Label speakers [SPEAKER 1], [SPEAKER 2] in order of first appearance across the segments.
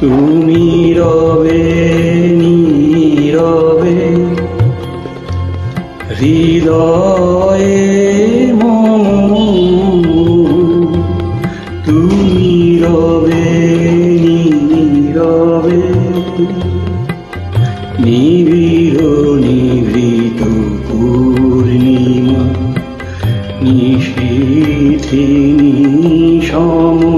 [SPEAKER 1] তুমি রবে নীরবে হৃদয়ে তুমি রবে নীরবে নিবিড় নিভৃত পূর্ণিমা নিশীথি নিশম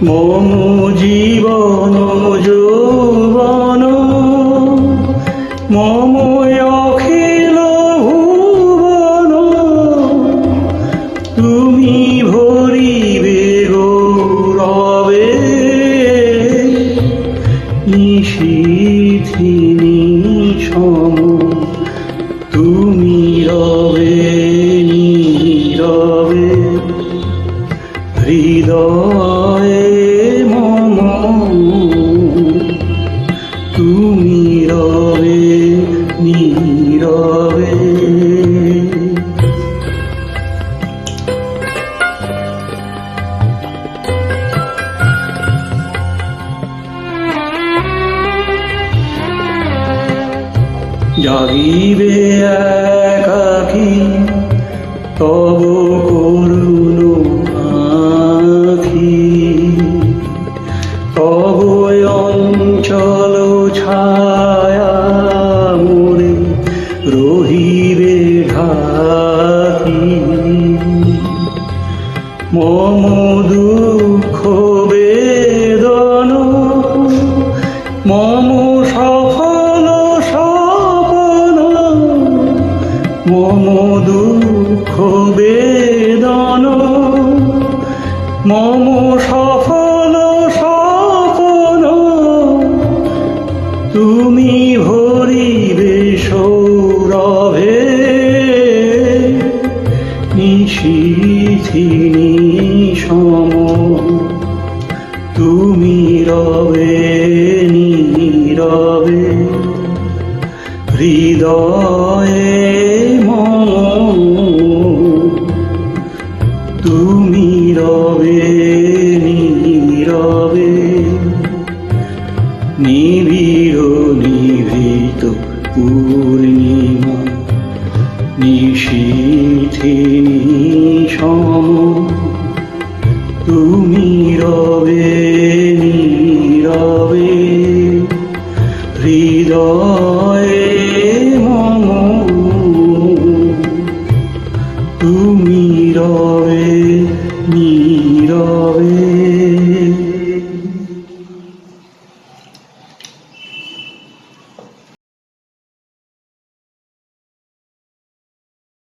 [SPEAKER 1] মম জীবন যৌবন মম অখিল ভুবন তুমি ভরিবে গৌরবে নিশীথিনী সম তুমি রবে নীরবে হৃদয়ে জাগিবে একাকী তব করুণ আখি। তব অঞ্চল ছায়া মোরে রহিবে ঢাকি। মম মম দুঃখ বেদন, মম সফল সপন তুমি ভরিবে সৌরভে নিশীথিনী সম তুমি রবে, নীরবে, হৃদয়ে নিবিড় নিভৃত পূর্ণিমা নিশীথে নিশম। তুমি রবে নীরবে হৃদয়